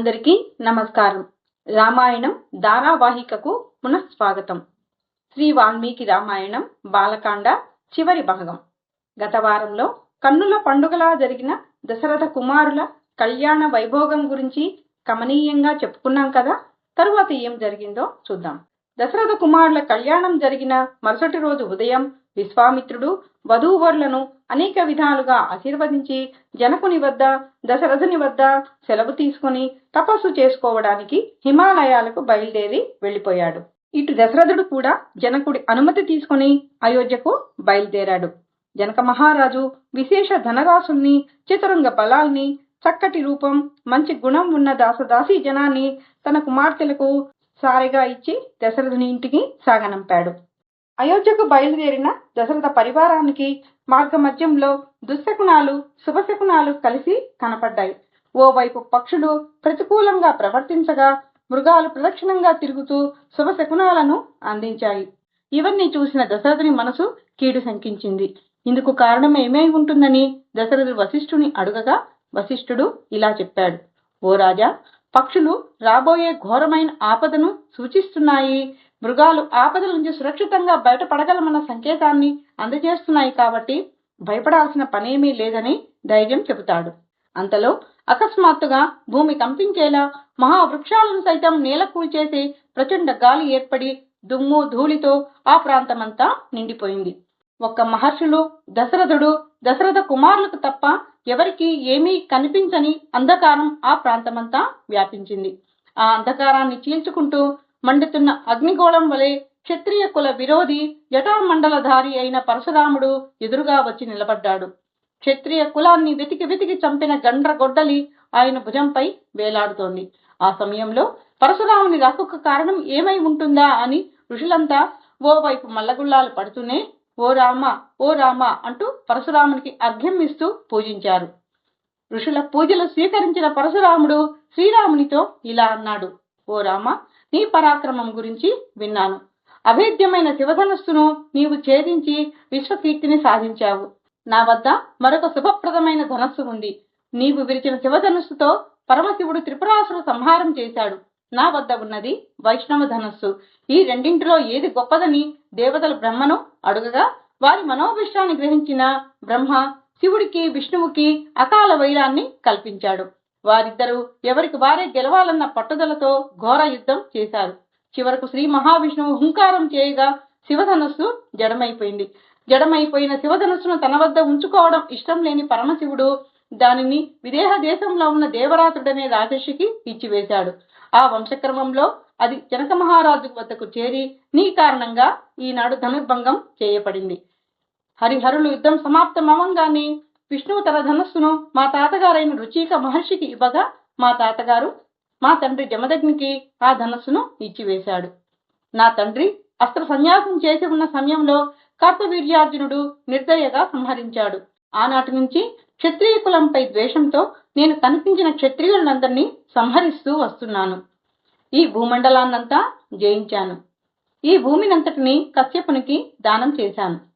అందరికీ నమస్కారం. రామాయణం ధారావాహికకు పునఃస్వాగతం. శ్రీ వాల్మీకి రామాయణం బాలకాండ చివరి భాగం. గత వారంలో కన్నుల పండుగలా జరిగిన దశరథ కుమారుల కళ్యాణ వైభోగం గురించి కమనీయంగా చెప్పుకున్నాం కదా తరువాత ఏం జరిగిందో చూద్దాం. దశరథ కుమారుల కళ్యాణం జరిగిన మరుసటి రోజు ఉదయం విశ్వామిత్రుడు వధూవరులను అనేక విధాలుగా ఆశీర్వదించి జనకుని వద్ద దశరథుని వద్ద సెలవు తీసుకుని తపస్సు చేసుకోవడానికి హిమాలయాలకు బయలుదేరి వెళ్ళిపోయాడు ఇటు దశరథుడు కూడా జనకుడి అనుమతి తీసుకుని అయోధ్యకు బయలుదేరాడు. జనక మహారాజు విశేష ధనరాశుల్ని చతురంగ బలాల్ని చక్కటి రూపం మంచి గుణం ఉన్న దాసదాసి జనాన్ని తన కుమార్తెలకు సారెగా ఇచ్చి దశరథుని ఇంటికి సాగనంపాడు. అయోధ్యకు బయలుదేరిన దశరథ పరివారానికి మార్గమధ్యంలో దుశ్శకునాలు శుభశకునాలు కలిసి కనపడ్డాయి. ఓవైపు పక్షులు ప్రతికూలంగా ప్రవర్తించగా మృగాలు ప్రదక్షిణంగా తిరుగుతూ శుభశకునాలను అందించాయి. ఇవన్నీ చూసిన దశరథుని మనసు కీడు శంకించింది. ఇందుకు కారణం ఏమై ఉంటుందని దశరథుడు వశిష్ఠుని అడుగగా వశిష్ఠుడు ఇలా చెప్పాడు. ఓ రాజా పక్షులు రాబోయే ఘోరమైన ఆపదను సూచిస్తున్నాయి. మృగాలు ఆపదల నుంచి సురక్షితంగా బయటపడగలమన్న సంకేతాన్ని అందజేస్తున్నాయి కాబట్టి భయపడాల్సిన పనేమీ లేదని ధైర్యం చెబుతాడు. అంతలో అకస్మాత్తుగా భూమి కంపించేలా మహావృక్షాలను సైతం నేల కూల్చేసి ప్రచండ గాలి ఏర్పడి దుమ్ము ధూళితో ఆ ప్రాంతమంతా నిండిపోయింది. ఒక్క మహర్షులు దశరథుడు దశరథ కుమారులకు తప్ప ఎవరికి ఏమీ కనిపించని అంధకారం ఆ ప్రాంతమంతా వ్యాపించింది. ఆ అంధకారాన్ని చీల్చుకుంటూ మండుతున్న అగ్నిగోళం వలె క్షత్రియ కుల విరోధి జటామండలధారి అయిన పరశురాముడు ఎదురుగా వచ్చి నిలబడ్డాడు. క్షత్రియ కులాన్ని వెతికి వెతికి చంపిన గండ్ర గొడ్డలి ఆయన భుజంపై వేలాడుతోంది. ఆ సమయంలో పరశురాముని రాకుకు కారణం ఏమై ఉంటుందా అని ఋషులంతా ఓవైపు మల్లగుల్లాలు పడుతూనే ఓ రామ ఓ రామ అంటూ పరశురామునికి అర్ఘ్యం ఇస్తూ పూజించారు. ఋషుల పూజలు స్వీకరించిన పరశురాముడు శ్రీరామునితో ఇలా అన్నాడు. ఓ రామ నీ పరాక్రమం గురించి విన్నాను. అభేద్యమైన శివధనస్సును నీవు ఛేదించి విశ్వకీర్తిని సాధించావు. నా వద్ద మరొక శుభప్రదమైన ధనస్సు ఉంది. నీవు విరిచిన శివధనుస్సుతో పరమశివుడు త్రిపురాసుర సంహారం చేశాడు. నా వద్ద ఉన్నది వైష్ణవ ధనస్సు. ఈ రెండింటిలో ఏది గొప్పదని దేవతలు బ్రహ్మను అడుగగా వారి మనోభిష్టాన్ని గ్రహించిన బ్రహ్మ శివుడికి విష్ణువుకి అకాల వైరాన్ని కల్పించాడు. వారిద్దరూ ఎవరికి వారే గెలవాలన్న పట్టుదలతో ఘోర యుద్ధం చేశారు. చివరకు శ్రీ మహావిష్ణువు హుంకారం చేయగా శివధనస్సు జడమైపోయింది. జడమైపోయిన శివధనస్సును తన వద్ద ఉంచుకోవడం ఇష్టం లేని పరమశివుడు దానిని విదేహ దేశంలో ఉన్న దేవరాతుడనే రాజర్షికి ఇచ్చివేశాడు. ఆ వంశక్రమంలో అది జనక మహారాజు వద్దకు చేరి నీ కారణంగా ఈనాడు ధనుర్భంగం చేయబడింది. హరిహరులు యుద్ధం సమాప్తమవంగానే విష్ణువు తన ధనస్సును మా తాతగారైన రుచిక మహర్షికి ఇవ్వగా మా తాతగారు మా తండ్రి జమదగ్నికి ఆ ధనస్సును ఇచ్చివేశాడు. నా తండ్రి అస్త్ర సన్యాసం చేసి ఉన్న సమయంలో కార్తవీర్యార్జునుడు నిర్దయగా సంహరించాడు. ఆనాటి నుంచి క్షత్రియ కులంపై ద్వేషంతో నేను కనిపించిన క్షత్రియులందరినీ సంహరిస్తూ వస్తున్నాను. ఈ భూమండలాన్నంతా జయించాను. ఈ భూమినంతటిని కశ్యపునికి దానం చేశాను.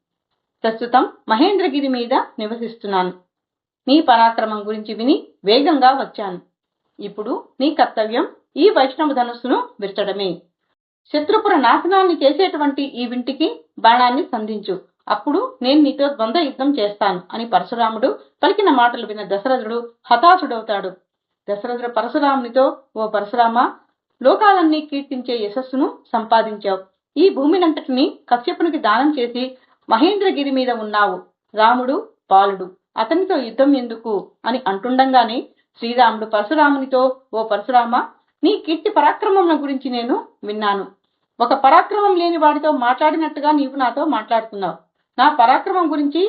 ప్రస్తుతం మహేంద్రగిరి మీద నివసిస్తున్నాను. నీ పరాక్రమం గురించి విని వేగంగా వచ్చాను. ఇప్పుడు నీ కర్తవ్యం ఈ వైష్ణవ ధనుస్సును విరచడమే శత్రుపుర నాశనాన్ని చేసేటువంటి ఈ వింటికి బాణాన్ని సంధించు. అప్పుడు నేను నీతో ద్వంద్వ యుద్ధం చేస్తాను అని పరశురాముడు పలికిన మాటలు విన్న దశరథుడు హతాశుడవుతాడు. దశరథుడు పరశురామునితో ఓ పరశురామ లోకాలన్నీ కీర్తించే యశస్సును సంపాదించావు. ఈ భూమినంతటిని కశ్యపునికి దానం చేసి మహేంద్రగిరి మీద ఉన్నావు. రాముడు బాలుడు అతనితో యుద్ధం ఎందుకు? అని అంటుండంగానే శ్రీరాముడు పరశురామునితో ఓ పరశురామ నీ కీర్తి పరాక్రమం గురించి నేను విన్నాను. ఒక పరాక్రమం లేని వాడితో మాట్లాడినట్టుగా నీవు నాతో మాట్లాడుతున్నావు నా పరాక్రమం గురించి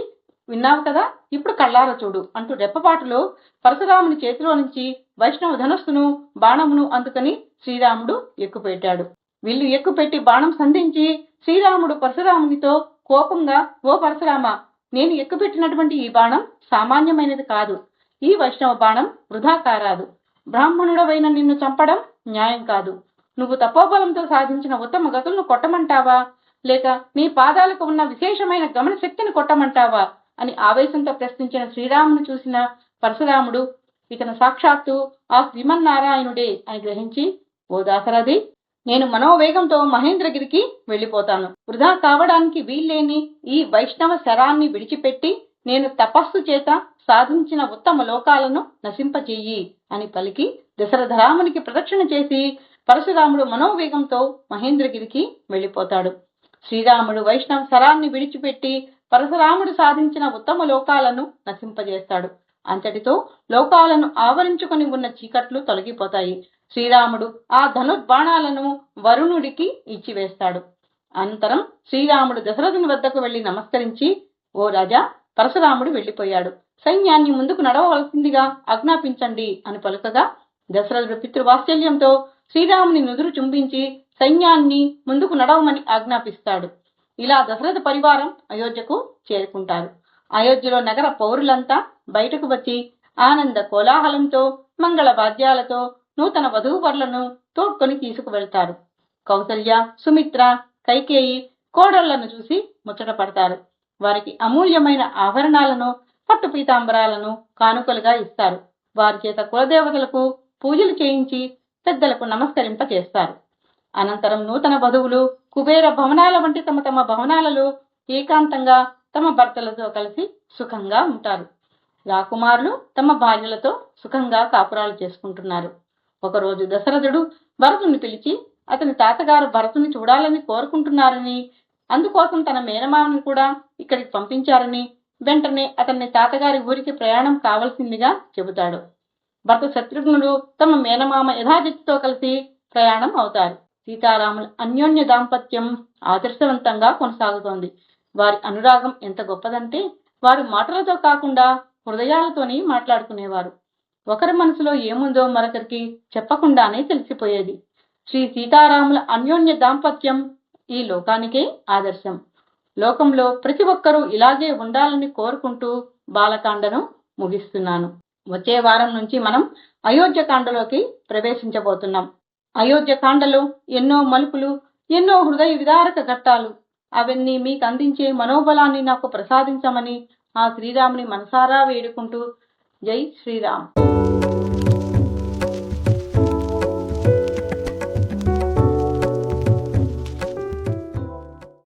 విన్నావు కదా ఇప్పుడు కళ్ళార చూడు అంటూ రెప్పపాటులో పరశురాముని చేతిలో నుంచి వైష్ణవ ధనస్సును బాణమును అందుకని శ్రీరాముడు ఎక్కుపెట్టాడు. విల్లు ఎక్కుపెట్టి బాణం సంధించి శ్రీరాముడు పరశురామునితో కోపంగా ఓ పరశురామ నేను ఎక్కుపెట్టినటువంటి ఈ బాణం సామాన్యమైనది కాదు. ఈ వైష్ణవ బాణం వృధా కారాదు. బ్రాహ్మణుడవైన నిన్ను చంపడం న్యాయం కాదు. నువ్వు తపోబలంతో సాధించిన ఉత్తమ గతులను కొట్టమంటావా? లేక నీ పాదాలకు ఉన్న విశేషమైన గమన శక్తిని కొట్టమంటావా? అని ఆవేశంతో ప్రశ్నించిన శ్రీరామును చూసిన పరశురాముడు ఇతను సాక్షాత్తు ఆ శ్రీమన్నారాయణుడే అని గ్రహించి ఓ దాసరథి నేను మనోవేగంతో మహేంద్రగిరికి వెళ్ళిపోతాను. వృధా కావడానికి వీల్లేని ఈ వైష్ణవ శరాన్ని విడిచిపెట్టి నేను తపస్సు చేత సాధించిన ఉత్తమ లోకాలను నశింపచేయి అని పలికి దశరథరామునికి ప్రదక్షిణ చేసి పరశురాముడు మనోవేగంతో మహేంద్రగిరికి వెళ్ళిపోతాడు. శ్రీరాముడు వైష్ణవ శరాన్ని విడిచిపెట్టి పరశురాముడు సాధించిన ఉత్తమ లోకాలను నశింపజేస్తాడు. అంతటితో లోకాలను ఆవరించుకొని ఉన్న చీకట్లు తొలగిపోతాయి. శ్రీరాముడు ఆ ధనుర్బాణాలను వరుణుడికి ఇచ్చివేస్తాడు. అనంతరం శ్రీరాముడు దశరథుని వద్దకు వెళ్ళి నమస్కరించి ఓ రాజా పరశురాముడు వెళ్ళిపోయాడు సైన్యాన్ని ముందుకు నడవవలసిందిగా ఆజ్ఞాపించండి అని పలుకగా దశరథుడు పితృవాత్సల్యంతో శ్రీరాముని నుదురు చుంబించి సైన్యాన్ని ముందుకు నడవమని ఆజ్ఞాపిస్తాడు. ఇలా దశరథ పరివారం అయోధ్యకు చేరుకుంటారు. అయోధ్యలో నగర పౌరులంతా బయటకు వచ్చి ఆనంద కోలాహలంతో మంగళ వాద్యాలతో నూతన వధూవరులను తోడ్కొని తీసుకువెళ్తారు కౌసల్య సుమిత్ర కైకేయి కోడళ్ళను చూసి ముచ్చటపడతారు. వారికి అమూల్యమైన ఆభరణాలను పట్టు పీతాంబరాలను కానుకలుగా ఇస్తారు. వారి చేత కులదేవతలకు పూజలు చేయించి పెద్దలకు నమస్కరింప చేస్తారు అనంతరం నూతన వధువులు కుబేర భవనాల వంటి తమ తమ భవనాలలో ఏకాంతంగా తమ భర్తలతో కలిసి సుఖంగా ఉంటారు. రాకుమారులు తమ భార్యలతో సుఖంగా కాపురాలు చేసుకుంటున్నారు. ఒకరోజు దశరథుడు భరతుని పిలిచి అతని తాతగారు భరతుని చూడాలని కోరుకుంటున్నారని అందుకోసం తన మేనమామని కూడా ఇక్కడికి పంపించారని వెంటనే అతన్ని తాతగారి ఊరికి ప్రయాణం కావలసిందిగా చెబుతాడు. భర్త శత్రుఘ్నుడు తమ మేనమామ యథాజిత్తుతో కలిసి ప్రయాణం అవుతారు. సీతారాముల అన్యోన్య దాంపత్యం ఆదర్శవంతంగా కొనసాగుతోంది. వారి అనురాగం ఎంత గొప్పదంటే వారు మాటలతో కాకుండా హృదయాలతోని మాట్లాడుకునేవారు. ఒకరి మనసులో ఏముందో మరొకరికి చెప్పకుండానే తెలిసిపోయేది. శ్రీ సీతారాముల అన్యోన్య దాంపత్యం ఈ లోకానికే ఆదర్శం. లోకంలో ప్రతి ఒక్కరూ ఇలాగే ఉండాలని కోరుకుంటూ బాలకాండను ముగిస్తున్నాను. వచ్చే వారం నుంచి మనం అయోధ్య కాండలోకి ప్రవేశించబోతున్నాం. అయోధ్య కాండలో ఎన్నో మలుపులు ఎన్నో హృదయ విదారక ఘట్టాలు. అవన్నీ మీకు అందించే మనోబలాన్ని నాకు ప్రసాదించమని ఆ శ్రీరాముని మనసారా వేడుకుంటూ जय श्री राम।